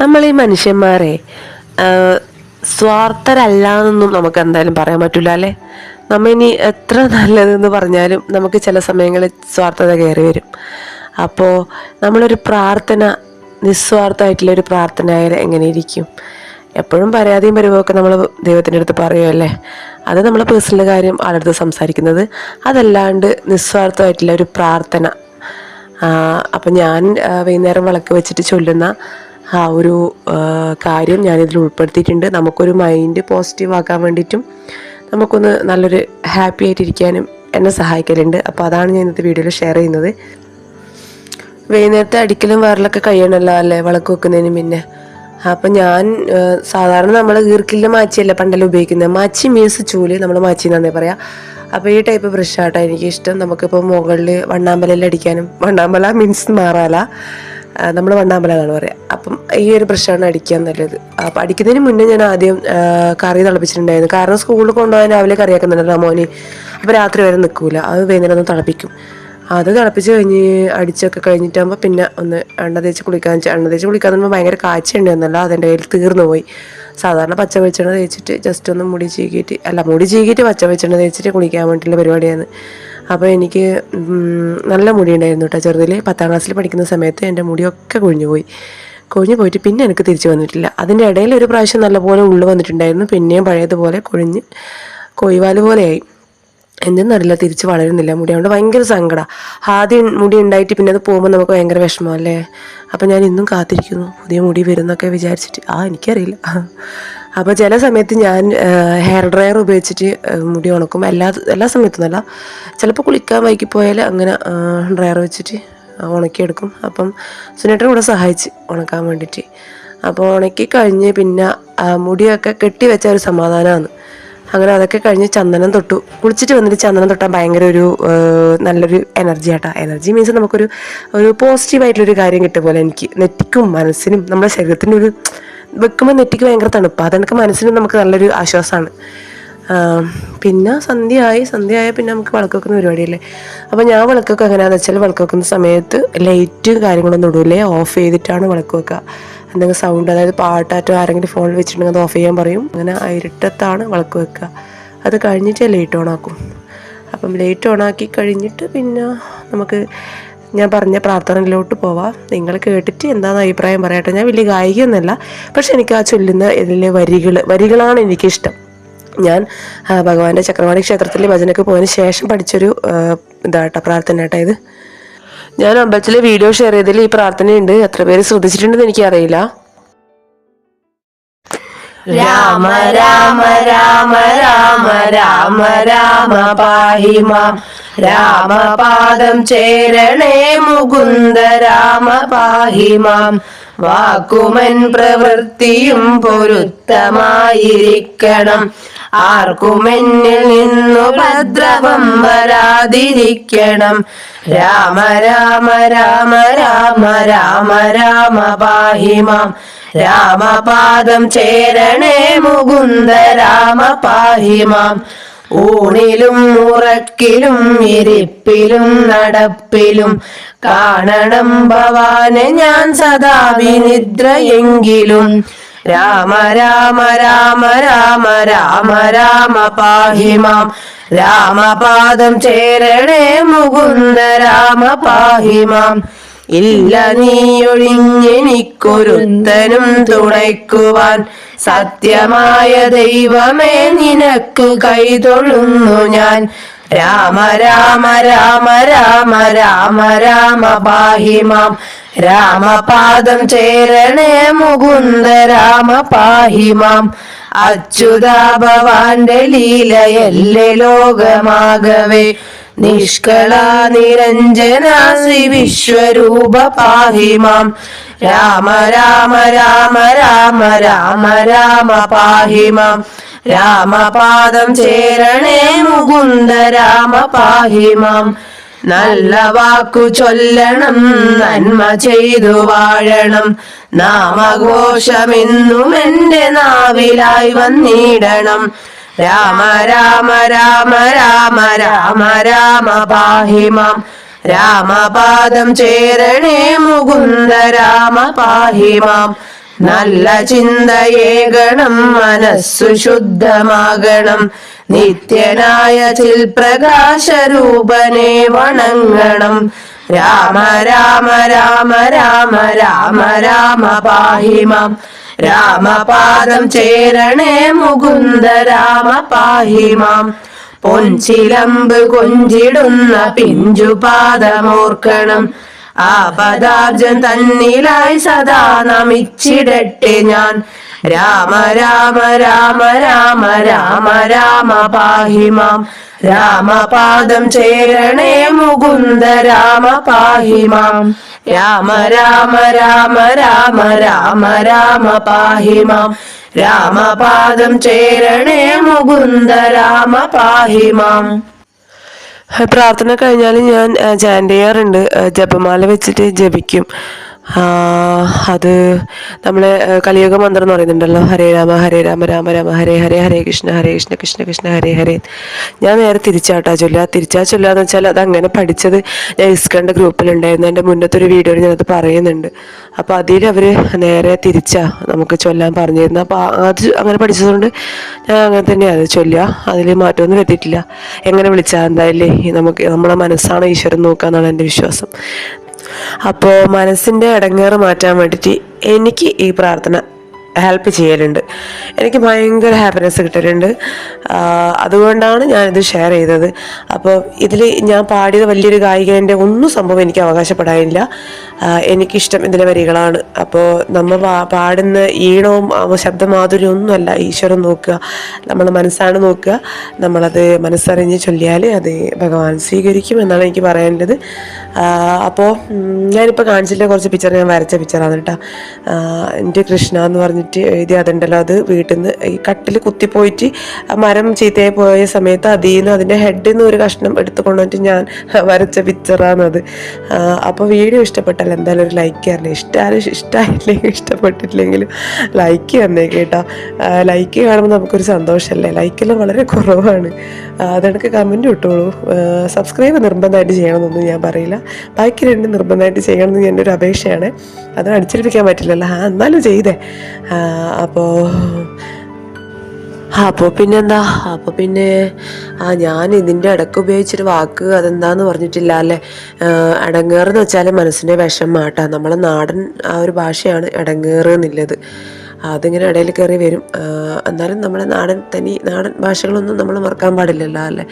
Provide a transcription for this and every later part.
നമ്മൾ ഈ മനുഷ്യന്മാരെ സ്വാർത്ഥരല്ല എന്നൊന്നും നമുക്ക് എന്തായാലും പറയാൻ പറ്റില്ല അല്ലേ? നമ്മ ഇനി എത്ര നല്ലതെന്ന് പറഞ്ഞാലും നമുക്ക് ചില സമയങ്ങളിൽ സ്വാർത്ഥത കയറി വരും. അപ്പോൾ നമ്മളൊരു പ്രാർത്ഥന നിസ്വാർത്ഥമായിട്ടുള്ള ഒരു പ്രാർത്ഥന ആയാൽ എങ്ങനെ ഇരിക്കും? എപ്പോഴും പരാതിയും പരിവമൊക്കെ നമ്മൾ ദൈവത്തിന്റെ അടുത്ത് പറയുമല്ലേ അത് നമ്മൾ പേഴ്സണൽ കാര്യം ആളുടെ സംസാരിക്കുന്നത്. അതല്ലാണ്ട് നിസ്വാർത്ഥമായിട്ടുള്ള ഒരു പ്രാർത്ഥന. അപ്പം ഞാൻ വൈകുന്നേരം വിളക്ക് വെച്ചിട്ട് ചൊല്ലുന്ന ആ ഒരു കാര്യം ഞാനിതിൽ ഉൾപ്പെടുത്തിയിട്ടുണ്ട്. നമുക്കൊരു മൈൻഡ് പോസിറ്റീവ് ആക്കാൻ വേണ്ടിയിട്ടും നമുക്കൊന്ന് നല്ലൊരു ഹാപ്പി ആയിട്ടിരിക്കാനും എന്നെ സഹായിക്കലുണ്ട്. അപ്പോൾ അതാണ് ഞാൻ ഇന്നത്തെ വീഡിയോയിൽ ഷെയർ ചെയ്യുന്നത്. വൈകുന്നേരത്തെ അടിക്കലും വരലൊക്കെ കഴിയണമല്ലോ അല്ലേ? വിളക്ക് വെക്കുന്നതിന് പിന്നെ അപ്പം ഞാൻ സാധാരണ നമ്മൾ ഈർക്കിലെ മാച്ചിയല്ല പണ്ടെല്ലാം ഉപയോഗിക്കുന്നത്? മാച്ചി മീൻസ് ചൂൽ നമ്മൾ മാച്ചി എന്നാന്നേ പറയാം. അപ്പോൾ ഈ ടൈപ്പ് ബ്രഷാട്ടോ എനിക്ക് ഇഷ്ടം നമുക്കിപ്പോൾ മുകളിൽ വണ്ണാമ്പലയിൽ അടിക്കാനും വണ്ണാമ്പല മീൻസ് മാറാല. നമ്മൾ വണ്ണാമ്പല എന്നാണ് പറയുക അപ്പം ഈ ഒരു ബ്രഷാണ് അടിക്കാൻ നല്ലത് അപ്പം അടിക്കുന്നതിന് മുന്നേ ഞാൻ ആദ്യം കറി തിളപ്പിച്ചിട്ടുണ്ടായിരുന്നു. കാരണം സ്കൂളിൽ കൊണ്ടുപോകാൻ രാവിലെ കറിയാക്കുന്നുണ്ടല്ലോ മോനെ. അപ്പോൾ രാത്രി വരെ നിൽക്കൂല അത് വൈകുന്നേരം ഒന്ന് തിളപ്പിക്കും. അത് തിളപ്പിച്ച് കഴിഞ്ഞ് അടിച്ചൊക്കെ കഴിഞ്ഞിട്ടാകുമ്പോൾ പിന്നെ ഒന്ന് എണ്ണ തേച്ച് കുളിക്കാൻ എണ്ണ തേച്ച് കുളിക്കാൻ പറയുമ്പോൾ ഭയങ്കര കാച്ച ഉണ്ടായിരുന്നല്ലോ അതെന്റെ കയ്യിൽ തീർന്നു പോയി. സാധാരണ പച്ച വെളിച്ചെണ്ണ തേച്ചിട്ട് ജസ്റ്റ് ഒന്ന് മുടി ചീകിയിട്ട് അല്ല മുടി ചീകിയിട്ട് പച്ച വെളിച്ചെണ്ണ തേച്ചിട്ട് കുളിക്കാൻ വേണ്ടിയിട്ടുള്ള പരിപാടിയാണ്. അപ്പോൾ എനിക്ക് നല്ല മുടി ഉണ്ടായിരുന്നു കേട്ടോ ചെറുതിൽ പത്താം ക്ലാസ്സിൽ പഠിക്കുന്ന സമയത്ത് എന്റെ മുടിയൊക്കെ കൊഴിഞ്ഞു പോയി. കൊഴിഞ്ഞു പോയിട്ട് പിന്നെ എനിക്ക് തിരിച്ചു വന്നിട്ടില്ല. അതിന്റെ ഇടയിൽ ഒരു പ്രാവശ്യം നല്ലപോലെ ഉള്ളു വന്നിട്ടുണ്ടായിരുന്നു. പിന്നെയും പഴയതുപോലെ കൊഴിഞ്ഞ് കൊയ്വാൽ പോലെയായി. എന്തെന്നറിയില്ല തിരിച്ച് വളരുന്നില്ല. മുടി അതുകൊണ്ട് ഭയങ്കര സങ്കടം. ആദ്യം മുടി ഉണ്ടായിട്ട് പിന്നെ അത് പോകുമ്പോൾ നമുക്ക് ഭയങ്കര വിഷമമല്ലേ അപ്പം ഞാൻ ഇന്നും കാത്തിരിക്കുന്നു. പുതിയ മുടി വരുന്നൊക്കെ വിചാരിച്ചിട്ട്. ആ എനിക്കറിയില്ല. അപ്പോൾ ചില സമയത്ത് ഞാൻ ഹെയർ ഡ്രയർ ഉപയോഗിച്ചിട്ട് മുടി ഉണക്കും. എല്ലാ എല്ലാ സമയത്തൊന്നുമല്ല ചിലപ്പോൾ കുളിക്കാൻ വൈകി പോയാൽ അങ്ങനെ ഡ്രയർ വെച്ചിട്ട് ഉണക്കിയെടുക്കും. അപ്പം സുനേട്ടൻ കൂടെ സഹായിച്ച് ഉണക്കാൻ വേണ്ടിയിട്ട്. അപ്പോൾ ഉണക്കി കഴിഞ്ഞ് പിന്നെ മുടിയൊക്കെ കെട്ടി വെച്ച ഒരു സമാധാനമാണ് അങ്ങനെ അതൊക്കെ കഴിഞ്ഞ് ചന്ദനം തൊട്ടു. കുളിച്ചിട്ട് വന്നിട്ട് ചന്ദനം തൊട്ടാൽ ഭയങ്കര ഒരു നല്ലൊരു എനർജി ആട്ടാ. എനർജി മീൻസ് നമുക്കൊരു ഒരു പോസിറ്റീവായിട്ടുള്ളൊരു കാര്യം കിട്ടിയ പോലെ എനിക്ക്. നെറ്റിക്കും മനസ്സിനും നമ്മുടെ ശരീരത്തിന്റെ ഒരു വെക്കുമ്പോൾ നെറ്റിക്ക് ഭയങ്കര തണുപ്പാണ് അതെനിക്ക് മനസ്സിന് നമുക്ക് നല്ലൊരു ആശ്വാസമാണ്. പിന്നെ സന്ധ്യയായി. സന്ധ്യയായ പിന്നെ നമുക്ക് വിളക്ക് വെക്കുന്ന പരിപാടിയല്ലേ? അപ്പോൾ ഞാൻ വിളക്കൊക്കെ എങ്ങനെയാണെന്ന് വെച്ചാൽ വിളക്ക് വെക്കുന്ന സമയത്ത് ലൈറ്റ് കാര്യങ്ങളൊന്നും ഇടൂലേ. ഓഫ് ചെയ്തിട്ടാണ് വിളക്ക് വെക്കുക എന്തെങ്കിലും സൗണ്ട് അതായത് പാട്ടാറ്റോ ആരെങ്കിലും ഫോണിൽ വെച്ചിട്ടുണ്ടെങ്കിൽ അത് ഓഫ് ചെയ്യാൻ പറയും. അങ്ങനെ ഇരുട്ടത്താണ് വിളക്ക് വെക്കുക അത് കഴിഞ്ഞിട്ട് ലൈറ്റ് ഓൺ ആക്കും. അപ്പം ലൈറ്റ് ഓൺ ആക്കി കഴിഞ്ഞിട്ട് പിന്നെ നമുക്ക് ഞാൻ പറഞ്ഞ പ്രാർത്ഥനയിലോട്ട് പോവാം. നിങ്ങൾ കേട്ടിട്ട് എന്താണെന്ന് അഭിപ്രായം പറയട്ടെ. ഞാൻ വലിയ ഗായികയൊന്നുമല്ല. പക്ഷെ എനിക്ക് ആ ചൊല്ലുന്ന ഇതിലെ വരികൾ വരികളാണ് എനിക്കിഷ്ടം. ഞാൻ ഭഗവാന്റെ ചക്രവാണി ക്ഷേത്രത്തിൽ ഭജനയ്ക്ക് പോയതിന് ശേഷം പഠിച്ചൊരു ഇതാട്ടോ പ്രാർത്ഥന കേട്ടോ ഇത്. ഞാൻ അമ്പലത്തിലെ വീഡിയോ ഷെയർ ചെയ്തതിൽ ഈ പ്രാർത്ഥനയുണ്ട്. എത്ര പേര് ശ്രദ്ധിച്ചിട്ടുണ്ടെന്ന് എനിക്കറിയില്ല. രാമ രാമ രാമ രാമ രാമ രാമ പാഹി മാം രാമപാദം ചേരണേ മുകുന്ദ രാമ പാഹി വാക്കുമൻ പ്രവൃത്തിയും പൊരുത്തമായിരിക്കണം. ആർക്കുമെന്നിൽ നിന്നു ഭദ്രവം വരാതിരിക്കണം. രാമ രാമ രാമ രാമ രാമ രാമ പാഹിമാം. രാമപാദം ചേരണേ മുകുന്ദ രാമ പാഹി മാം ഊണിലും ഉറക്കിലും ഇരിപ്പിലും നടപ്പിലും കാണണം ഭവാനെ ഞാൻ സദാ വിനിദ്രയെങ്കിലും. രാമ രാമ രാമ രാമ രാമ രാമ പാഹിമാം രാമപാദം ചേരണേ മുകുന്ദ രാമ പാഹി മാം. ഇല്ല നീയൊഴിഞ്ഞെനിക്കൊരുത്തനും തുണയ്ക്കുവാൻ സത്യമായ ദൈവമേ നിനക്ക് കൈതൊഴുന്നു ഞാൻ. രാമ രാമ രാമ രാമ രാമ രാമ പാഹിമാം. രാമപാദം ചേരണേ മുകുന്ദ രാമ പാഹിമാം. അച്യുതാ ഭവാന്റെ ലീലയല്ലേ ലോകമാകവേ. നിഷ്കള നിരഞ്ജന ശ്രീ വിശ്വരൂപ പാഹി മാം. രാമ രാമ രാമ രാമ രാമ രാമ പാഹി മാം. രാമപാദം ചേരണേ മുകുന്ദ രാമ പാഹി മാം. നല്ല വാക്കു ചൊല്ലണം നന്മ ചെയ്തു വാഴണം. നാമഘോഷമെന്നും എന്റെ നാവിലായി വന്നിടണം. രാമ രാമ രാമ രാമ രാമ രാമ പാഹി മാം രാമപാദം ചേരണേ മുകുന്ദ രാമ പാഹി മാം നല്ല ചിന്തയേകണം മനസ്സു ശുദ്ധമാകണം. നിത്യനായ ചിൽപ്രകാശരൂപനെ വണങ്ങണം. രാമ രാമ രാമ രാമ രാമ രാമ പാഹിമാം. രാമപാദം ചേരണേ മുകുന്ദ രാമ പാഹിമാം പൊൻചിലമ്പ് കൊഞ്ചിടുന്ന പിഞ്ചുപാദമോർക്കണം. ആ പദാബ്ജം തന്നിലായി സദാ നമിച്ചിടട്ടെ ഞാൻ. രാമ രാമ രാമ രാമ രാമ രാമ പാഹിമാം രാമപാദം ചേരണേ മുകുന്ദ രാമ പാഹിമാം രാമ രാമ രാമ രാമ രാമ രാമ പാഹി മാം. രാമപാദം ചേരണേ മുകുന്ദ രാമ പാഹി മാം. പ്രാർത്ഥന കഴിഞ്ഞാൽ ഞാൻ ചാൻഡ് ചെയ്യാറുണ്ട് ജപമാല വെച്ചിട്ട് ജപിക്കും. അത് നമ്മളെ കലിയുഗ മന്ത്രം എന്ന് പറയുന്നുണ്ടല്ലോ. ഹരേ രാമ ഹരേ രാമ രാമ രാമ ഹരേ ഹരേ ഹരേ കൃഷ്ണ ഹരേ കൃഷ്ണ കൃഷ്ണ കൃഷ്ണ ഹരേ ഹരേ. ഞാൻ നേരെ തിരിച്ചാട്ടാ ചൊല്ലുക. തിരിച്ചാ ചൊല്ലാന്ന് വെച്ചാൽ അത് അങ്ങനെ പഠിച്ചത് ഞാൻ ഇസ്കണ്ട ഗ്രൂപ്പിലുണ്ടായിരുന്നു. എന്റെ മുന്നത്തെ ഒരു വീഡിയോയിൽ ഞാനത് പറയുന്നുണ്ട്. അപ്പോൾ അതിൽ അവർ നേരെ തിരിച്ചാ നമുക്ക് ചൊല്ലാൻ പറഞ്ഞിരുന്നു അപ്പോൾ അത് അങ്ങനെ പഠിച്ചതുകൊണ്ട് ഞാൻ അങ്ങനെ തന്നെയാണ് ചൊല്ലുക. അതിൽ മാറ്റമൊന്നും വരുത്തിയിട്ടില്ല. എങ്ങനെ വിളിച്ചാൽ എന്തായാലേ നമുക്ക് നമ്മളെ മനസ്സാണ് ഈശ്വരൻ നോക്കുക എന്നാണ് എന്റെ വിശ്വാസം. അപ്പോൾ മനസ്സിന്റെ ഇടങ്ങേറ് മാറ്റാൻ വേണ്ടിയിട്ട് എനിക്ക് ഈ പ്രാർത്ഥന ഹെൽപ്പ് ചെയ്യലുണ്ട്. എനിക്ക് ഭയങ്കര ഹാപ്പിനെസ് കിട്ടലുണ്ട്. അതുകൊണ്ടാണ് ഞാനിത് ഷെയർ ചെയ്തത്. അപ്പോൾ ഇതിൽ ഞാൻ പാടിയത് വലിയൊരു ഗായികന്റെ ഒന്നും സംഭവം എനിക്ക് അവകാശപ്പെടാനില്ല. എനിക്കിഷ്ടം ഇതിലെ വരികളാണ്. അപ്പോൾ നമ്മൾ പാടുന്ന ഈണവും ശബ്ദമാധുര്യം ഒന്നുമല്ല. ഈശ്വരൻ നോക്കുക നമ്മളെ മനസ്സാണ് നോക്കുക. നമ്മളത് മനസ്സറിഞ്ഞ് ചൊല്ലിയാൽ അത് ഭഗവാൻ സ്വീകരിക്കും എന്നാണ് എനിക്ക് പറയാനുള്ളത് അപ്പോൾ ഞാനിപ്പോൾ കാണിച്ചിട്ടുള്ള കുറച്ച് പിക്ചർ ഞാൻ വരച്ച പിക്ചറാണ് കേട്ടോ. എന്റെ കൃഷ്ണ എന്ന് പറഞ്ഞിട്ട് എഴുതി അതുണ്ടല്ലോ. അത് വീട്ടിൽ നിന്ന് ഈ കട്ടിൽ കുത്തിപ്പോയിട്ട് മരം ചീത്തയായി പോയ സമയത്ത് അതിൽ നിന്ന് അതിന്റെ ഹെഡിൽ നിന്ന് ഒരു കഷ്ണം എടുത്തു കൊണ്ടുവന്നിട്ട് ഞാൻ വരച്ച പിക്ചറാണത് അപ്പോൾ വീഡിയോ ഇഷ്ടപ്പെട്ടാൽ എന്തായാലും ഒരു ലൈക്ക് തരണേ ഇഷ്ടമായാലും ഇഷ്ടമായില്ലെങ്കിൽ ഇഷ്ടപ്പെട്ടിട്ടില്ലെങ്കിലും ലൈക്ക് തന്നെ കേട്ടോ. ലൈക്ക് കാണുമ്പോൾ നമുക്കൊരു സന്തോഷമല്ലേ? ലൈക്കെല്ലാം വളരെ കുറവാണ്. അതെനിക്ക് കമന്റ് ഇട്ടോളൂ. സബ്സ്ക്രൈബ് നിർബന്ധമായിട്ട് ചെയ്യണമെന്നൊന്നും ഞാൻ പറയില്ല. ബാക്കി രണ്ട് നിർബന്ധമായിട്ട് ചെയ്യണമെന്ന് എന്റെ ഒരു അപേക്ഷയാണ്. അത് അടിച്ചേൽപ്പിക്കാൻ പറ്റില്ലല്ലോ. ആ എന്നാലും ചെയ്തേ. അപ്പോൾ അപ്പോൾ പിന്നെന്താ? അപ്പോൾ പിന്നെ ആ ഞാൻ ഇതിന്റെ ഇടയ്ക്ക് ഉപയോഗിച്ചൊരു വാക്ക് അതെന്താന്ന് പറഞ്ഞിട്ടില്ല അല്ലേ? അടങ്ങേറ് എന്ന് വെച്ചാൽ മനസ്സിന്റെ വിഷം മാട്ടാ നമ്മളെ നാടൻ ആ ഒരു ഭാഷയാണ് അടങ്ങേറ് എന്നുള്ളത് അതിങ്ങനെ ഇടയിൽ കയറി വരും. എന്നാലും നമ്മുടെ നാടൻ തനി നാടൻ ഭാഷകളൊന്നും നമ്മൾ മറക്കാൻ പാടില്ലല്ലോ അല്ലേ?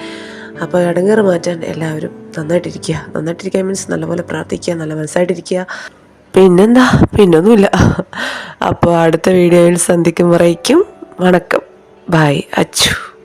അപ്പോൾ ഇടങ്ങേറ് മാറ്റാൻ എല്ലാവരും നന്നായിട്ടിരിക്കുക. നന്നായിട്ടിരിക്കുക മീൻസ് നല്ലപോലെ പ്രാർത്ഥിക്കുക നല്ല മനസ്സായിട്ടിരിക്കുക. പിന്നെന്താ? പിന്നൊന്നുമില്ല. അപ്പോൾ അടുത്ത വീഡിയോയിൽ സന്ധിക്കും വറയ്ക്കും വണക്കം. ബായ് അച്ചു.